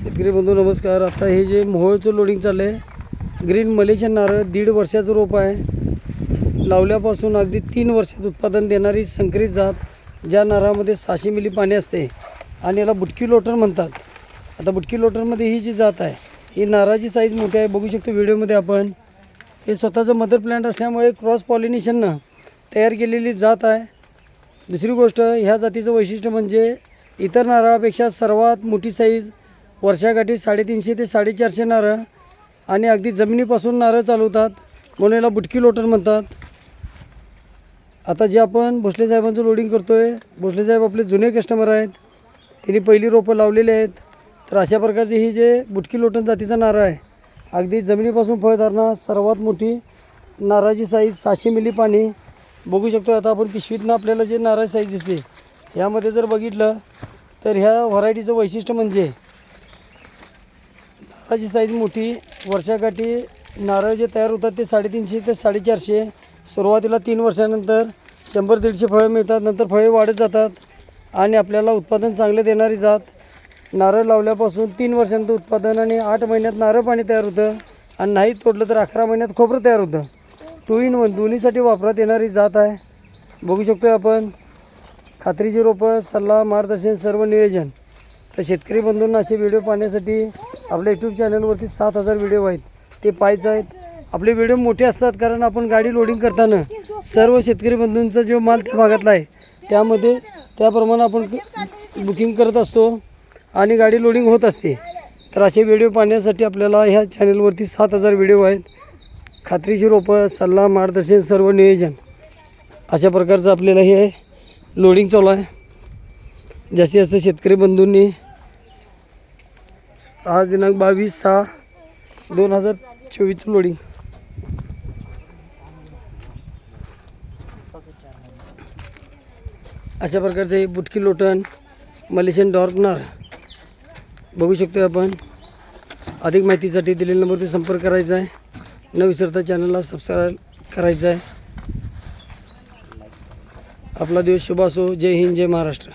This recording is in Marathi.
शेतकरी बंधू नमस्कार. आता हे जे मोहोळचं लोडिंग चाललं आहे ग्रीन मलेशियन नारळ दीड वर्षाचं रोप आहे. लावल्यापासून अगदी तीन वर्षात उत्पादन देणारी संकरित जात ज्या नारळामध्ये सहाशे मिली पाणी असते आणि याला बुटकी लोटर म्हणतात. आता बुटकी लोटरमध्ये ही जी जात आहे ही नारळाची साईज मोठी आहे. बघू शकतो व्हिडिओमध्ये आपण. हे स्वतःचं मदर प्लांट असल्यामुळे क्रॉस पॉलिनेशननं तयार केलेली जात आहे. दुसरी गोष्ट ह्या जातीचं वैशिष्ट्य म्हणजे इतर नारळापेक्षा सर्वात मोठी साईज वर्षाकाठी साडेतीनशे ते साडेचारशे नारळ आणि अगदी जमिनीपासून नारळ चालवतात. म्हणून याला बुटकी लोटर म्हणतात. आता जे आपण भोसले साहेबांचं लोडिंग करतो आहे भोसले साहेब आपले जुने कस्टमर आहेत. त्यांनी पहिली रोपं लावलेली आहेत. तर अशा प्रकारचे ही जे बुटकी लोटन जातीचा नारळ आहे अगदी जमिनीपासून फळ धरणं सर्वात मोठी नारळाची साईज सहाशे मिली पाणी. बघू शकतो आता आपण पिशवीतनं आपल्याला जे नारळ साईज दिसते ह्यामध्ये जर बघितलं तर ह्या व्हरायटीचं वैशिष्ट्य म्हणजे नारळाची साईज मोठी वर्षाकाठी नारळ जे तयार होतात ते साडेतीनशे ते साडेचारशे. सुरुवातीला तीन वर्षानंतर शंभर दीडशे फळे मिळतात नंतर फळे वाढत जातात आणि आपल्याला उत्पादन चांगलं देणारी जात. नारळ लावल्यापासून तीन वर्षानंतर उत्पादन आणि आठ महिन्यात नारळ पाणी तयार होतं आणि नाही तोडलं तर अकरा महिन्यात खोबरं तयार होतं. टू इन वन दोन्हीसाठी वापरात येणारी जात आहे. बघू शकतो आपण. खात्रीची रोपं सल्ला मार्गदर्शन सर्व नियोजन. तर शेतकरी बंधूंना असे व्हिडिओ पाहण्यासाठी आपल्या यूट्यूब चॅनलवरती सात हजार व्हिडिओ आहेत. ते पाहायचं आहेत. आपले व्हिडिओ मोठे असतात कारण आपण गाडी लोडिंग करताना सर्व शेतकरी बंधूंचा जो माल त्या भागातला आहे त्यामध्ये त्याप्रमाणे आपण बुकिंग करत असतो आणि गाडी लोडिंग होत असते. तर असे व्हिडिओ पाहण्यासाठी आपल्याला ह्या चॅनलवरती सात हजार व्हिडिओ आहेत. खात्रीची रोपं सल्ला मार्गदर्शन सर्व नियोजन अशा प्रकारचं आपल्याला हे लोडिंग चालू आहे. जास्तीत जास्त शेतकरी बंधूंनी आज दिनांक बावीस सहा दोन हजार चोवीसचं लोडिंग अशा प्रकारचे बुटकी लोटण मलेशियन डॉर्कनर बघू शकतो आपण. अधिक माहितीसाठी दिलेल्या नंबरवरती संपर्क करायचा आहे. न विसरता चॅनलला सबस्क्राईब करायचं आहे. आपला दिवस शुभ असो. जय हिंद जय महाराष्ट्र.